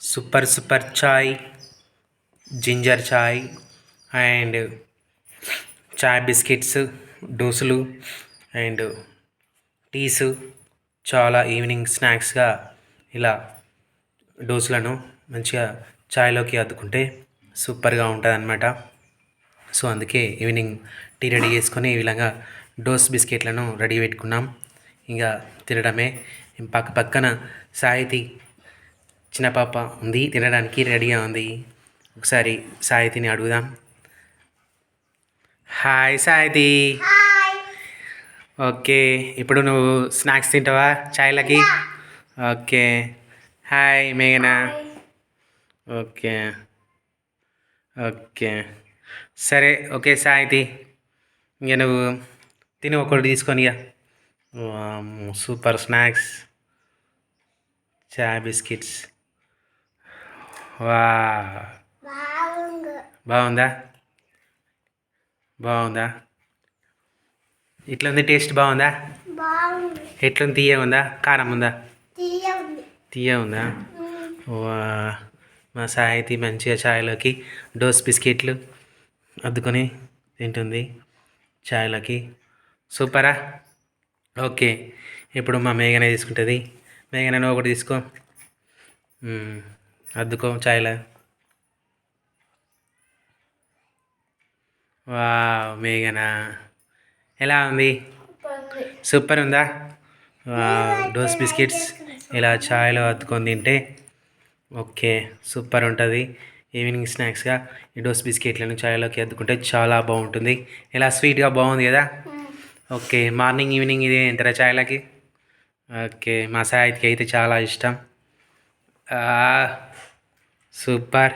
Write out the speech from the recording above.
Super super chai ginger chai and chai biscuits డోసులు and teas. చాలా evening స్నాక్స్గా ఇలా డోసులను మంచిగా చాయ్లోకి అద్దుకుంటే సూపర్గా ఉంటుంది అనమాట సో అందుకే ఈవినింగ్ టీ రెడీ చేసుకొని ఈ విధంగా డోస్ బిస్కెట్లను రెడీ పెట్టుకున్నాం. ఇంకా తినడమే. పక్క పక్కన సాహితి చిన్న పాప ఉంది తినడానికి రెడీగా ఉంది. ఒకసారి సాహితిని అడుగుదాం. హాయ్ సాహితి ఓకే ఇప్పుడు నువ్వు స్నాక్స్ తింటావా చాయ్లకి? ఓకే. హాయ్ మేఘనా. ఓకే. ఓకే. సరే ఓకే సాహితి ఇంక నువ్వు తిని ఒకటి తీసుకొని సూపర్ స్నాక్స్. చాయ్ బిస్కెట్స్. వా. బాగుంది. బాగుందా? బాగుందా? ఇట్లుంది టేస్ట్ బాగుందా? ఎట్లుంది? తీయ ఉందా? కారం ఉందా? తీయ ఉంది. వా. మా సాహితి మంచిగా చాయ్లోకి డోస్ బిస్కెట్లు అద్దుకొని తింటుంది చాయ్లోకి సూపరా? ఓకే. ఇప్పుడు మా మేఘన తీసుకుంటుంది. మేఘన నువ్వు ఒకటి తీసుకో. అద్దుకో చాయ్లో. వా మేఘనా. ఎలా ఉంది? సూపర్ ఉందా? డోస్ బిస్కెట్స్ ఇలా చాయ్లో అద్దుకొని తింటే ఓకే సూపర్ ఉంటుంది. ఈవినింగ్ స్నాక్స్గా ఈ డోస్ బిస్కెట్లను చాయ్లోకి అద్దుకుంటే చాలా బాగుంటుంది. ఇలా స్వీట్గా బాగుంది కదా? ఓకే మార్నింగ్ ఈవినింగ్ ఇది ఎంతరా ఛాయ్లకి ఓకే మా సాయికి అయితే చాలా ఇష్టం. ఆ, సూపర్